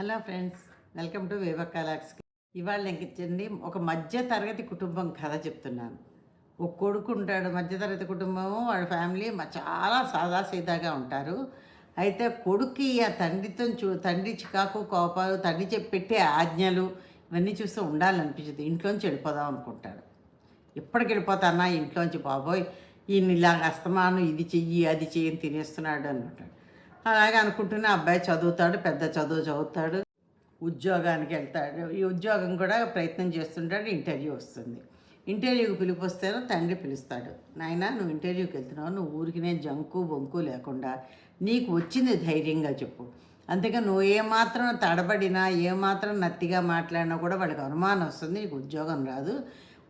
Hello friends welcome to కలాక్స్ ఇవాళ నేను ఇచ్చండి ఒక మధ్య తరగతి కుటుంబం కథ చెప్తున్నాను. ఒక కొడుకు ఉంటాడు మధ్య తరగతి కుటుంబము వాళ్ళ ఫ్యామిలీ మా చాలా సాదాసీదాగా ఉంటారు. అయితే కొడుకు ఆ తండ్రితో చూ తండ్రి చికాకు కోపాలు తండ్రి చెప్పి పెట్టే ఆజ్ఞలు ఇవన్నీ చూస్తే ఉండాలనిపించదు. ఇంట్లోంచి వెళ్ళిపోదాం అనుకుంటాడు. ఎప్పటికి వెళ్ళిపోతానా ఇంట్లోంచి? బాబోయ్ ఈయన ఇలా అస్తమానం ఇది చెయ్యి అది చెయ్యి అని తినేస్తున్నాడు అనుకుంటాడు. అలాగే అనుకుంటూనే అబ్బాయి చదువుతాడు పెద్ద చదువు చదువుతాడు ఉద్యోగానికి వెళ్తాడు. ఈ ఉద్యోగం కూడా ప్రయత్నం చేస్తుంటాడు ఇంటర్వ్యూ వస్తుంది. ఇంటర్వ్యూకి పిలుపు వస్తేనో తండ్రి పిలుస్తాడు. నాయన నువ్వు ఇంటర్వ్యూకి వెళ్తున్నావు నువ్వు ఊరికినే జంకు బొంకు లేకుండా నీకు వచ్చింది ధైర్యంగా చెప్పు. అందుకే నువ్వు ఏమాత్రం తడబడినా ఏమాత్రం నత్తిగా మాట్లాడినా కూడా వాళ్ళకి అనుమానం వస్తుంది నీకు ఉద్యోగం రాదు.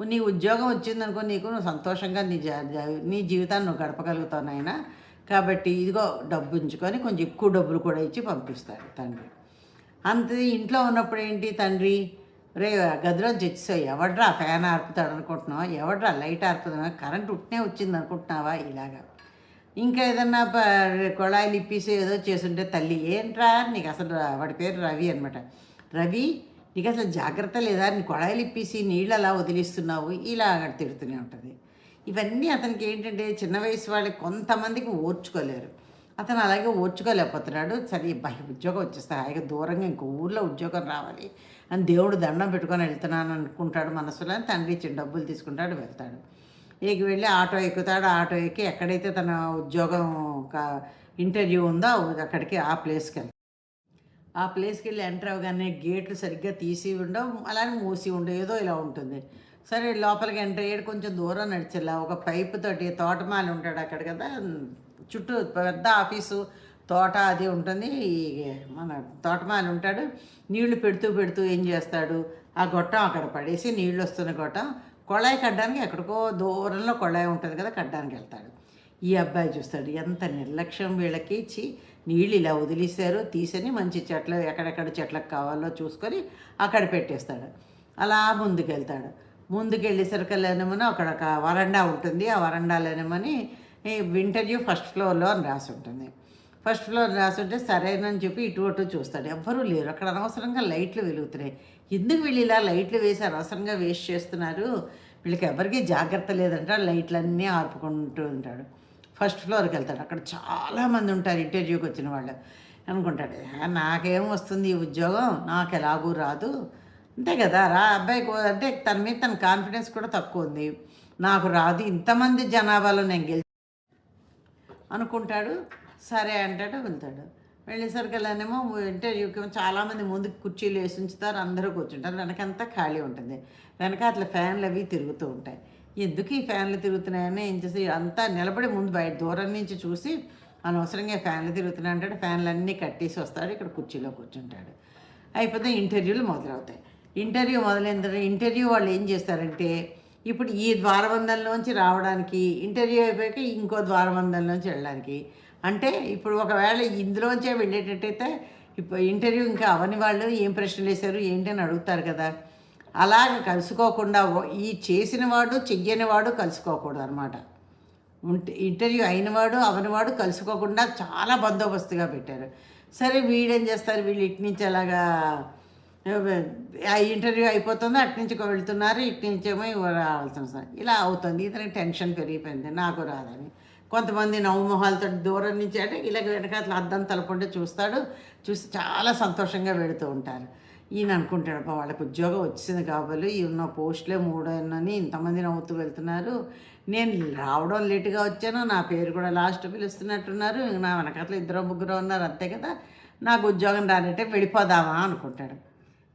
నీ ఉద్యోగం వచ్చిందనుకో నీకు నువ్వు సంతోషంగా నీ జా- నీ జీవితాన్ని నువ్వు గడపగలుగుతావు నాయనా. కాబట్టి ఇదిగో డబ్బు ఉంచుకొని కొంచెం ఎక్కువ డబ్బులు కూడా ఇచ్చి పంపిస్తాడు తండ్రి. అంత ఇంట్లో ఉన్నప్పుడు ఏంటి తండ్రి? రే గదిలోంచి వచ్చేసావు ఎవడ్రా ఫ్యాన్ ఆర్పుతాడు అనుకుంటున్నావా? ఎవడ్రా లైట్ ఆర్పుతున్నావా కరెంట్ ఉట్నే వచ్చింది అనుకుంటున్నావా? ఇలాగా. ఇంకా ఏదన్నా ప- కొళాయిలు ఇప్పేసి ఏదో చేసుంటే తల్లి ఏంట్రా? నీకు అసలు వాడి పేరు రవి అనమాట రవి నీకు అసలు జాగ్రత్త లేదా? నీ కొళాయిలు ఇప్పేసి నీళ్ళు అలా వదిలిస్తున్నావు? ఇలా తిడుతూనే ఉంటుంది. ఇవన్నీ అతనికి ఏంటంటే చిన్న వయసు వాళ్ళకి కొంతమందికి ఓర్చుకోలేరు. అతను అలాగే ఓర్చుకోలేకపోతున్నాడు. సరే బయ ఉద్యోగం వచ్చేస్తా హాయిగా దూరంగా ఇంకో ఊర్లో ఉద్యోగం రావాలి. అని దేవుడు దండం పెట్టుకొని వెళ్తున్నాను అనుకుంటాడు మనసులో. తండ్రి ఇచ్చిన డబ్బులు తీసుకుంటాడు వెళ్తాడు. ఇక వెళ్ళి ఆటో ఎక్కుతాడు. ఆటో ఎక్కి ఎక్కడైతే తన ఉద్యోగం ఒక ఇంటర్వ్యూ ఉందో అక్కడికి ఆ ప్లేస్కి వెళ్తాడు. ఆ ప్లేస్కి వెళ్ళి ఎంటర్ అవ్వగానే గేట్లు సరిగ్గా తీసి ఉండవు. అలానే మూసి ఉండవు. ఏదో ఇలా ఉంటుంది. సరే లోపలికి ఎంటర్ అయ్యాడు. కొంచెం దూరం నడిచేలా ఒక పైపు తోటి తోటమాలి ఉంటాడు అక్కడ కదా. చుట్టూ పెద్ద ఆఫీసు తోట అది ఉంటుంది. ఈ మన తోటమాలి ఉంటాడు. నీళ్ళు పెడుతూ పెడుతూ ఏం చేస్తాడు? ఆ గొట్టం అక్కడ పడేసి నీళ్ళు వస్తున్న గొట్టం కొళాయి కట్టడానికి ఎక్కడికో దూరంలో కొళాయి ఉంటుంది కదా కట్టడానికి వెళ్తాడు. ఈ అబ్బాయి చూస్తాడు ఎంత నిర్లక్ష్యం వీళ్ళకి. ఇచ్చి నీళ్ళు ఇలా వదిలేశారు తీసని మంచి చెట్లు ఎక్కడెక్కడ చెట్లకు కావాలో చూసుకొని అక్కడ పెట్టేస్తాడు. అలా ముందుకెళ్తాడు. ముందుకెళ్ళేసరికల్లేనేమో అక్కడ ఒక వరండా ఉంటుంది. ఆ వరండాలేనమని ఈ ఇంటర్వ్యూ ఫస్ట్ ఫ్లోర్లో అని రాసి ఉంటుంది. ఫస్ట్ ఫ్లోర్ రాసుంటే సరేనని చెప్పి ఇటు అటు చూస్తాడు. ఎవ్వరూ లేరు. అక్కడ అనవసరంగా లైట్లు వెలుగుతున్నాయి. ఎందుకు వీళ్ళు ఇలా లైట్లు వేసి అనవసరంగా వేస్ట్ చేస్తున్నారు? వీళ్ళకి ఎవరికీ జాగ్రత్త లేదంట. లైట్లన్నీ ఆర్పుకుంటూ ఉంటాడు. ఫస్ట్ ఫ్లోర్కి వెళ్తాడు. అక్కడ చాలామంది ఉంటారు ఇంటర్వ్యూకి వచ్చిన వాళ్ళు. అనుకుంటాడు నాకేం వస్తుంది ఈ ఉద్యోగం? నాకు ఎలాగూ రాదు. అంతే కదా రా అబ్బాయికి అంటే తన మీద తన కాన్ఫిడెన్స్ కూడా తక్కువ ఉంది. నాకు రాదు ఇంతమంది జనాభాలో నేను గెలి అనుకుంటాడు సరే అంటాడు వెళ్తాడు. వెళ్ళేసరికల్లానేమో ఇంటర్వ్యూకి చాలామంది ముందుకు కుర్చీలు వేసి ఉంచుతారు అందరూ కూర్చుంటారు వెనకంతా ఖాళీ ఉంటుంది. వెనక అట్లా ఫ్యాన్లు అవి తిరుగుతూ ఉంటాయి. ఎందుకు ఈ ఫ్యాన్లు తిరుగుతున్నాయని ఏం చేసి అంతా నిలబడి ముందు బయట దూరం నుంచి చూసి అనవసరంగా ఫ్యాన్లు తిరుగుతున్నాయి అంటాడు ఫ్యాన్లు అన్నీ కట్టేసి వస్తాడు ఇక్కడ కుర్చీలో కూర్చుంటాడు. అయిపోతే ఇంటర్వ్యూలు మొదలవుతాయి. ఇంటర్వ్యూ మొదలైన తర్వాత ఇంటర్వ్యూ వాళ్ళు ఏం చేస్తారంటే ఇప్పుడు ఈ ద్వారబంధంలోంచి రావడానికి ఇంటర్వ్యూ అయిపోయాక ఇంకో ద్వారబంధంలోంచి వెళ్ళడానికి. అంటే ఇప్పుడు ఒకవేళ ఇందులోంచే వెళ్ళేటట్టయితే ఇప్పుడు ఇంటర్వ్యూ ఇంకా అవని వాళ్ళు ఏం ప్రశ్నలు వేశారు ఏంటని అడుగుతారు కదా. అలాగ కలుసుకోకుండా ఈ చేసిన వాడు చెయ్యని వాడు కలుసుకోకూడదు అనమాట ఇంటర్వ్యూ అయినవాడు అవనివాడు కలుసుకోకుండా చాలా బందోబస్తుగా పెట్టారు. సరే వీడేం చేస్తారు? వీళ్ళు ఇటు నుంచి అలాగా ఆ ఇంటర్వ్యూ అయిపోతుంది అటు నుంచి వెళ్తున్నారు ఇటు నుంచేమో రావాల్సిన సార్ ఇలా అవుతుంది. ఇతనికి టెన్షన్ పెరిగిపోయింది నాకు రాదని. కొంతమంది నవ్వుమొహాలతో దూరం నుంచి అంటే ఇలాగ వెనకాల అద్దం తలపుంటే చూస్తాడు చూసి చాలా సంతోషంగా వెళుతూ ఉంటారు. ఈయన అనుకుంటాడు వాళ్ళకి ఉద్యోగం వచ్చింది కాబోలు ఈ ఉన్న పోస్టులే మూడని ఇంతమంది నవ్వుతూ వెళ్తున్నారు. నేను రావడం లేటుగా వచ్చాను నా పేరు కూడా లాస్ట్ పిలుస్తున్నట్టున్నారు నా వెనకాతల ఇద్దరు ముగ్గురు ఉన్నారు అంతే కదా. నాకు ఉద్యోగం రానంటే వెళ్ళిపోదామా అనుకుంటాడు.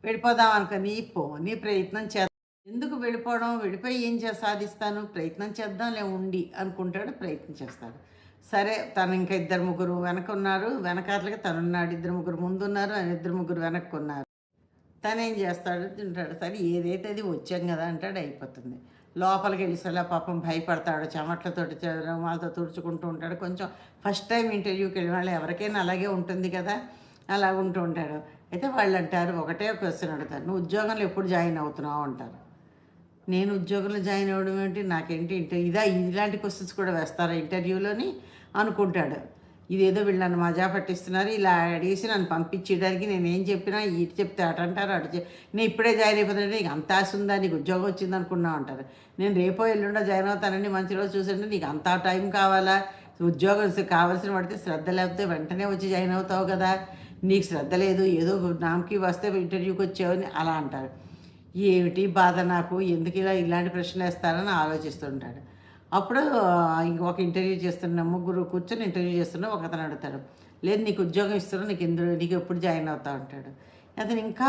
వెళ్ళిపోదాం అనుకుని పోనీ ప్రయత్నం చేద్దాం. ఎందుకు వెళ్ళిపోవడం? వెళ్ళిపోయి ఏం చే సాధిస్తాను. ప్రయత్నం చేద్దాంలే ఉండి అనుకుంటాడు ప్రయత్నం చేస్తాడు. సరే తను ఇంకా ఇద్దరు ముగ్గురు వెనక ఉన్నారు వెనకాతలకి తనున్నాడు ఇద్దరు ముగ్గురు ముందున్నారు ఆయన ఇద్దరు ముగ్గురు వెనక్కి ఉన్నారు తను ఏం చేస్తాడు? తింటాడు. సరే ఏదైతే అది వచ్చాం కదా అంటాడు అయిపోతుంది. లోపలికి వెళ్ళిసలా పాపం భయపడతాడు చెమట్లతోటి వాళ్ళతో తుడుచుకుంటూ ఉంటాడు. కొంచెం ఫస్ట్ టైం ఇంటర్వ్యూకి వెళ్ళిన వాళ్ళు ఎవరికైనా అలాగే ఉంటుంది కదా? అలా ఉంటూ ఉంటాడు. అయితే వాళ్ళు అంటారు ఒకటే క్వశ్చన్ అడుగుతారు. నువ్వు ఉద్యోగంలో ఎప్పుడు జాయిన్ అవుతున్నావు? అంటారు. నేను ఉద్యోగంలో జాయిన్ అవ్వడం ఏంటి? నాకేంటి ఇంటర్ ఇదా ఇలాంటి క్వశ్చన్స్ కూడా వేస్తారా ఇంటర్వ్యూలోని అనుకుంటాడు. ఇదేదో వీళ్ళు నన్ను మజా పట్టిస్తున్నారు ఇలా అడిగేసి నన్ను పంపించేయడానికి నేను ఏం చెప్పినా ఇటు చెప్తే అటు అంటారు అటు చెప్ నేను ఇప్పుడే జాయిన్ అయిపోతానంటే నీకు అంత ఆశ ఉందా? నీకు ఉద్యోగం వచ్చింది అనుకున్నావు అంటారు. నేను రేపో ఎల్లుండో జాయిన్ అవుతానండి మంచి రోజు చూసంటే నీకు అంత టైం కావాలా? ఉద్యోగం కావాల్సిన పడితే శ్రద్ధ లేకపోతే వెంటనే వచ్చి జాయిన్ అవుతావు కదా? నీకు శ్రద్ధ లేదు ఏదో నామకి వస్తే ఇంటర్వ్యూకి వచ్చావని అలా అంటారు ఏమిటి బాధ నాకు? ఎందుకు ఇలా ఇలాంటి ప్రశ్నలు వేస్తారని ఆలోచిస్తుంటాడు. అప్పుడు ఇంకొక ఇంటర్వ్యూ చేస్తున్న ముగ్గురు కూర్చొని ఇంటర్వ్యూ చేస్తున్నా ఒక అతను అడుగుతాడు. లేదు నీకు ఉద్యోగం ఇస్తున్నా నీకు ఇందులో నీకు ఎప్పుడు జాయిన్ అవుతా ఉంటాడు అతను ఇంకా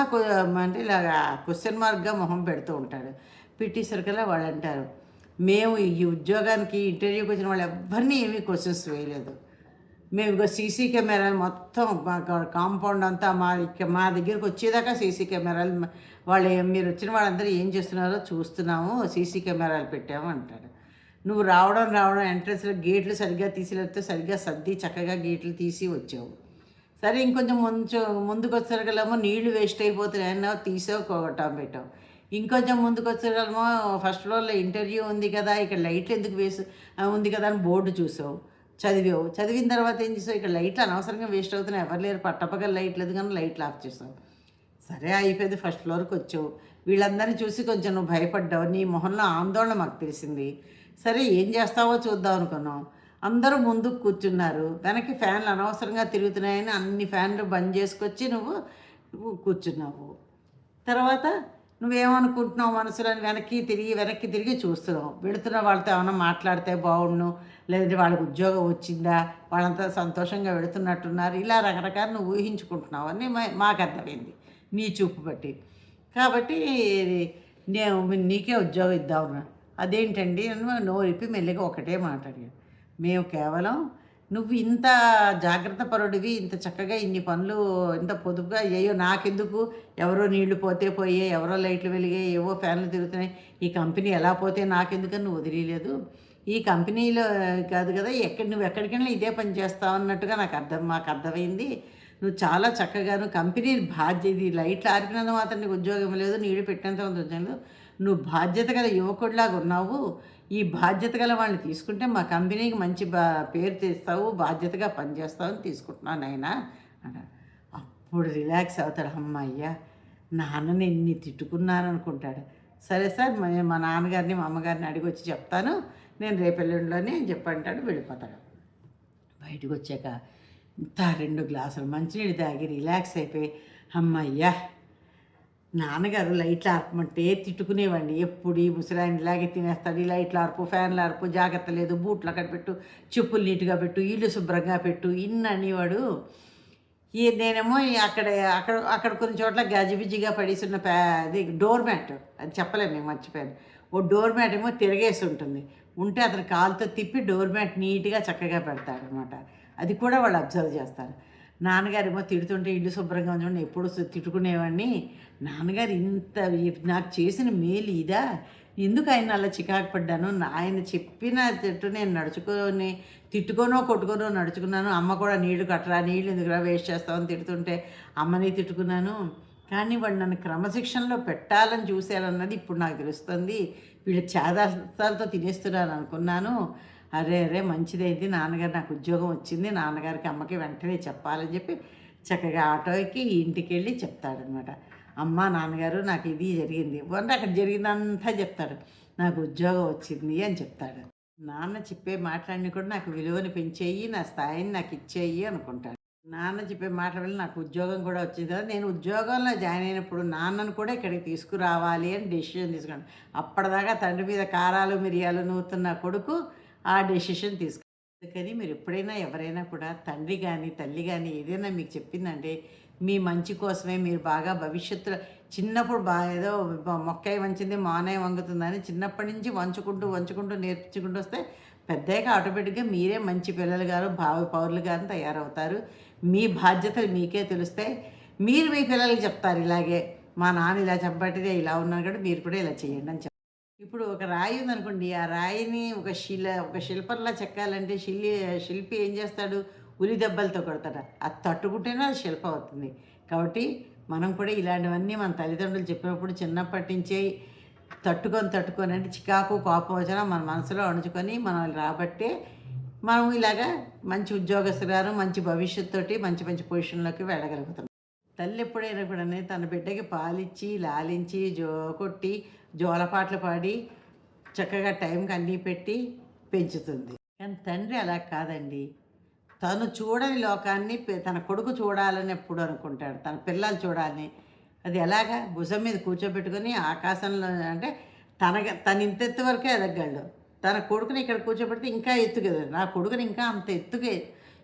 అంటే ఇలాగా క్వశ్చన్ మార్క్గా మొహం పెడుతూ ఉంటాడు. పెట్టేసరికల్లా వాళ్ళు అంటారు మేము ఈ ఉద్యోగానికి ఇంటర్వ్యూకి వచ్చిన వాళ్ళు ఎవరిని ఏమీ క్వశ్చన్స్ వేయలేదు. మేము ఇక సీసీ కెమెరాలు మొత్తం మా కాంపౌండ్ అంతా మా మా దగ్గరికి వచ్చేదాకా సీసీ కెమెరాలు వాళ్ళు మీరు వచ్చిన వాళ్ళందరూ ఏం చేస్తున్నారో చూస్తున్నాము సీసీ కెమెరాలు పెట్టాము అంటాడు నువ్వు రావడం రావడం ఎంట్రన్స్లో గేట్లు సరిగ్గా తీసి సరిగ్గా సర్ది చక్కగా గేట్లు తీసి వచ్చావు. సరే ఇంకొంచెం ముందు ముందుకు వచ్చేసరికల్లేమో నీళ్ళు వేస్ట్ అయిపోతున్నాయి అన్నావు తీసావు కొట్టం పెట్టావు. ఇంకొంచెం ముందుకు వచ్చేసరికల్లేమో ఫస్ట్ ఫ్లోర్లో ఇంటర్వ్యూ ఉంది కదా ఇక్కడ లైట్లు ఎందుకు వేసి ఉంది కదా అని బోర్డు చూసావు. చదివావు. చదివిన తర్వాత ఏం చేసావు? ఇక్కడ లైట్లు అనవసరంగా వేస్ట్ అవుతున్నాయి. ఎవరు లేరు. పట్టపగల లైట్ లేదు కానీ లైట్లు ఆఫ్ చేసావు. సరే అయిపోయింది. ఫస్ట్ ఫ్లోర్కి వచ్చావు. వీళ్ళందరినీ చూసి కొంచెం నువ్వు భయపడ్డావు. నీ మొహంలో ఆందోళన మాకు తెలిసింది. సరే ఏం చేస్తావో చూద్దాం అనుకున్నాం. అందరూ ముందుకు కూర్చున్నారు. వెనక్కి ఫ్యాన్లు అనవసరంగా తిరుగుతున్నాయని అన్ని ఫ్యాన్లు బంద్ చేసుకొచ్చి నువ్వు కూర్చున్నావు. తర్వాత నువ్వేమనుకుంటున్నావు మనసులో? అని వెనక్కి తిరిగి వెనక్కి తిరిగి చూస్తున్నావు. వెళుతున్న వాళ్ళతో ఏమైనా మాట్లాడితే బాగుండు. లేదంటే వాళ్ళకి ఉద్యోగం వచ్చిందా వాళ్ళంతా సంతోషంగా వెళుతున్నట్టున్నారు ఇలా రకరకాల నువ్వు ఊహించుకుంటున్నావు అని మా- మాకు అర్థమైంది. నీ చూపు బట్టి. కాబట్టి నేను నీకే ఉద్యోగం ఇద్దాం అదేంటండి? నోరిప్పి మెల్లిగా ఒకటే మాట్లాడాను మేము కేవలం నువ్వు ఇంత జాగ్రత్త పరుడివి ఇంత చక్కగా ఇన్ని పనులు ఇంత పొదుపుగా అయ్యో నాకెందుకు? ఎవరో నీళ్ళు పోతే పోయే ఎవరో లైట్లు వెలిగాయి ఏవో ఫ్యాన్లు తిరుగుతున్నాయి ఈ కంపెనీ ఎలా పోతే నాకెందుకని నువ్వు వదిలేదు ఈ కంపెనీలో కాదు కదా ఎక్కడ నువ్వు ఎక్కడికైనా ఇదే పని చేస్తావు అన్నట్టుగా నాకు అర్థం మాకు అర్థమైంది. నువ్వు చాలా చక్కగాను కంపెనీ బాధ్యత ఈ లైట్లు ఆరిపినంత మాత్రం నీకు ఉద్యోగం లేదు నీడు పెట్టినంత కొంత ఉద్యోగం లేదు. నువ్వు బాధ్యత గల యువకుడిలాగా ఉన్నావు. ఈ బాధ్యత గల వాళ్ళని తీసుకుంటే మా కంపెనీకి మంచి బా పేరు తెస్తావు బాధ్యతగా పనిచేస్తావు అని తీసుకుంటున్నాను నాయనా అన్నాడు. అప్పుడు రిలాక్స్ అవుతాడు. అమ్మయ్య నాన్నని ఎన్ని తిట్టుకున్నాను అనుకుంటాడు సరే సార్ మా నాన్నగారిని మా అమ్మగారిని అడిగి వచ్చి చెప్తాను. నేను రేపెల్లుండిలోనే అని చెప్పంటాడు వెళ్ళిపోతాడు. బయటకు వచ్చాక ఇంత రెండు గ్లాసులు మంచినీళ్ళు తాగి రిలాక్స్ అయిపోయి అమ్మయ్యా! నాన్నగారు లైట్లు ఆర్పమంటే తిట్టుకునేవాడిని. ఎప్పుడు ఈ ముసలాయన ఇలాగే తినేస్తాడు. ఈ లైట్లు ఆర్పు ఫ్యాన్లు ఆర్పు జాగ్రత్త లేదు బూట్లు అక్కడ పెట్టు చెప్పులు నీట్గా పెట్టు ఇల్లు శుభ్రంగా పెట్టు ఇన్ని అనేవాడు. ఈ నేనేమో అక్కడ అక్కడ అక్కడ కొన్ని చోట్ల గజిబిజిగా పడేసిన పే అది డోర్ మ్యాట్ అది చెప్పలేము నేను మర్చిపోయాను. ఓ డోర్ మ్యాట్ ఏమో తిరగేసి ఉంటుంది. ఉంటే అతను కాలుతో తిప్పి డోర్ మ్యాట్ నీట్గా చక్కగా పెడతాడు అనమాట అది కూడా వాళ్ళు అబ్జర్వ్ చేస్తారు. నాన్నగారు ఏమో తిడుతుంటే ఇల్లు శుభ్రంగా ఉంచండి ఎప్పుడు తిట్టుకునేవాడిని. నాన్నగారు ఇంత నాకు చేసిన మేలు ఇదా? ఎందుకు ఆయన అలా చికాకు పడ్డాను? ఆయన చెప్పిన తిట్టు నేను నడుచుకొని తిట్టుకోనో కొట్టుకోనో నడుచుకున్నాను. అమ్మ కూడా నీళ్ళు కట్టరా నీళ్ళు ఎందుకురా వేస్ట్ చేస్తామని తిడుతుంటే అమ్మని తిట్టుకున్నాను. కానీ వాడు నన్ను క్రమశిక్షణలో పెట్టాలని చూశారన్నది ఇప్పుడు నాకు తెలుస్తుంది. వీళ్ళు చేదార్థాలతో తినేస్తున్నారు అనుకున్నాను. అరే అరే మంచిదైంది నాన్నగారు నాకు ఉద్యోగం వచ్చింది. నాన్నగారికి అమ్మకి వెంటనే చెప్పాలని చెప్పి చక్కగా ఆటో ఎక్కి ఇంటికి వెళ్ళి చెప్తాడనమాట అమ్మ నాన్నగారు నాకు ఇది జరిగింది. అంటే అక్కడ జరిగిందంతా చెప్తాడు. నాకు ఉద్యోగం వచ్చింది అని చెప్తాడు. నాన్న చెప్పే మాట్లాడిని కూడా నాకు విలువను పెంచేయి నా స్థాయిని నాకు ఇచ్చేయి అనుకుంటాడు. నాన్న చెప్పే మాటల వల్ల నాకు ఉద్యోగం కూడా వచ్చింది. కదా నేను ఉద్యోగంలో జాయిన్ అయినప్పుడు నాన్నను కూడా ఇక్కడికి తీసుకురావాలి అని డెసిషన్ తీసుకున్నాను. అప్పటిదాకా తండ్రి మీద కారాలు మిరియాలు నూతున్న కొడుకు ఆ డెసిషన్ తీసుకు అందుకని మీరు ఎప్పుడైనా ఎవరైనా కూడా తండ్రి కానీ తల్లి కానీ ఏదైనా మీకు చెప్పిందంటే మీ మంచి కోసమే మీరు బాగా భవిష్యత్తులో చిన్నప్పుడు బాగా ఏదో బ- వంచింది మానయ్య వంగుతుందని చిన్నప్పటి నుంచి వంచుకుంటూ వంచుకుంటూ నేర్పించుకుంటూ వస్తే పెద్దగా ఆటోమేటిక్గా మీరే మంచి పిల్లలు గారు భావి పౌరులు గారు తయారవుతారు. మీ బాధ్యతలు మీకే తెలుస్తాయి మీరు మీ పిల్లలకి చెప్తారు ఇలాగే. మా నాన్న ఇలా చెప్పబట్టిదే ఇలా ఉన్నాను కూడా మీరు కూడా ఇలా చేయండి అని చెప్తారు ఇప్పుడు ఒక రాయి ఉందనుకోండి ఆ రాయిని ఒక శిల ఒక శిల్పంలా చెక్కాలంటే శిల్లి శిల్పి ఏం చేస్తాడు? ఉలి దెబ్బలతో కొడతాడు. అది తట్టుకుంటేనే అది శిల్పం అవుతుంది. కాబట్టి మనం కూడా ఇలాంటివన్నీ మన తల్లిదండ్రులు చెప్పినప్పుడు చిన్నప్పటి నుంచే తట్టుకొని తట్టుకొని అంటే చికాకు కోపం వచ్చినా మన మనసులో అణుచుకొని మనం రాబట్టే మనం ఇలాగా మంచి ఉద్యోగస్తురాలు మంచి భవిష్యత్తు మంచి మంచి పొజిషన్లోకి వెళ్ళగలుగుతాం తల్లి ఎప్పుడైనా కూడా తన బిడ్డకి పాలిచ్చి లాలించి జో కొట్టి జోలపాట్లు పాడి చక్కగా టైంకి అన్నీ పెట్టి పెంచుతుంది. కానీ తండ్రి అలా కాదండి. తను చూడని లోకాన్ని తన కొడుకు చూడాలని ఎప్పుడు అనుకుంటాడు. తన పిల్లలు చూడాలని. అది ఎలాగా భుజం మీద కూర్చోబెట్టుకొని ఆకాశంలో అంటే తన తన ఇంతెత్తు వరకే ఎదగలడు తన కొడుకుని ఇక్కడ కూర్చోబెడితే ఇంకా ఎత్తుగా నా కొడుకుని ఇంకా అంత ఎత్తుగా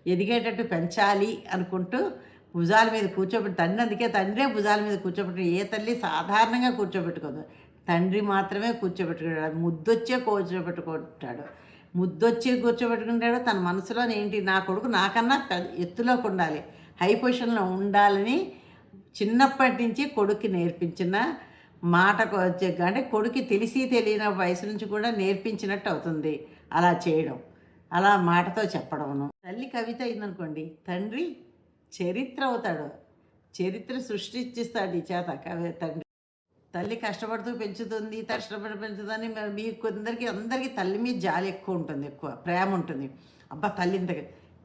ఎదిగేటట్టు పెంచాలి అనుకుంటూ భుజాల మీద కూర్చోబెట్టి తండ్రి అందుకే తండ్రే భుజాల మీద కూర్చోబెట్టి ఏ తల్లి సాధారణంగా కూర్చోబెట్టుకోదు. తండ్రి మాత్రమే కూర్చోబెట్టుకుంటాడు. ముద్దొచ్చే కూర్చోబెట్టుకుంటాడు. ముద్దొచ్చి కూర్చోబెట్టుకుంటాడు. తన మనసులో ఏంటి? నా కొడుకు నాకన్నా పెద్ద- ఎత్తులోకి ఉండాలి. హై పొజిషన్లో ఉండాలని చిన్నప్పటి నుంచి కొడుక్కి నేర్పించిన మాటకు వచ్చే అంటే కొడుకు తెలిసి తెలియని వయసు నుంచి కూడా నేర్పించినట్టు అవుతుంది అలా చేయడం. అలా మాటతో చెప్పడమును. తల్లి కవిత అయిందనుకోండి తండ్రి చరిత్ర అవుతాడు. చరిత్ర సృష్టిస్తాడు ఈ చేత కవి తండ్రి. తల్లి కష్టపడుతూ పెంచుతుంది కష్టపడి పెంచుతుంది మీ కొందరికి అందరికీ తల్లి మీద జాలి ఎక్కువ ఉంటుంది ఎక్కువ ప్రేమ ఉంటుంది. అబ్బా తల్లి ఇంత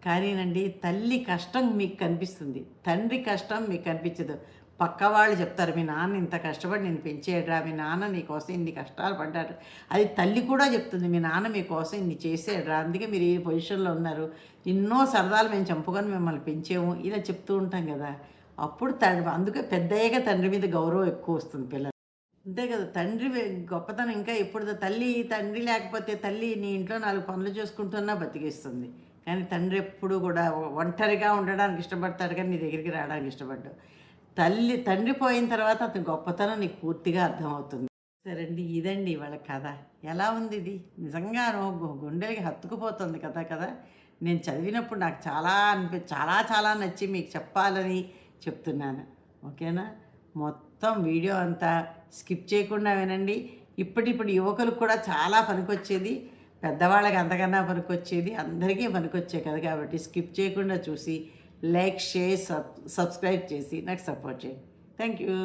కానీనండి తల్లి కష్టం మీకు కనిపిస్తుంది. తండ్రి కష్టం మీకు కనిపించదు. పక్క వాళ్ళు చెప్తారు మీ నాన్న ఇంత కష్టపడి నేను పెంచేయడ్రా మీ నాన్న నీకోసం ఇన్ని కష్టాలు పడ్డాడు అది తల్లి కూడా చెప్తుంది మీ నాన్న మీకోసం ఇన్ని చేసేయడ్రా అందుకే మీరు ఈ పొజిషన్లో ఉన్నారు. ఎన్నో సరదాలు మేము చంపుకొని మిమ్మల్ని పెంచాము ఇలా చెప్తూ ఉంటాం కదా. అప్పుడు తండ్రి అందుకే పెద్దయ్యగా తండ్రి మీద గౌరవం ఎక్కువ వస్తుంది పిల్లలు. అంతే కదా తండ్రి గొప్పతనం ఇంకా ఎప్పుడు తల్లి తండ్రి లేకపోతే తల్లి నీ ఇంట్లో నాలుగు పనులు చేసుకుంటున్నా బతికిస్తుంది. కానీ తండ్రి ఎప్పుడు కూడా ఒంటరిగా ఉండడానికి ఇష్టపడతాడు కానీ నీ దగ్గరికి రావడానికి ఇష్టపడ్డాడు. తల్లి తండ్రి పోయిన తర్వాత అతని గొప్పతనం నీకు పూర్తిగా అర్థమవుతుంది. సరే అండి ఇదండి వాళ్ళ కథ. ఎలా ఉంది ఇది నిజంగా గు- గుండెలకి హత్తుకుపోతుంది కదా కదా? నేను చదివినప్పుడు నాకు చాలా అనిపి చాలా చాలా నచ్చి మీకు చెప్పాలని చెప్తున్నాను. ఓకేనా? మొత్తం వీడియో అంతా స్కిప్ చేయకుండా వినండి. ఇప్పటిప్పుడు యువకులకు కూడా చాలా పనికొచ్చేది. పెద్దవాళ్ళకి అంతకన్నా పనికొచ్చేది. అందరికీ పనికొచ్చే కదా కాబట్టి స్కిప్ చేయకుండా చూసి లైక్ షేర్ సబ్ సబ్స్క్రైబ్ చేసి నాకు సపోర్ట్ చేయండి. Thank you.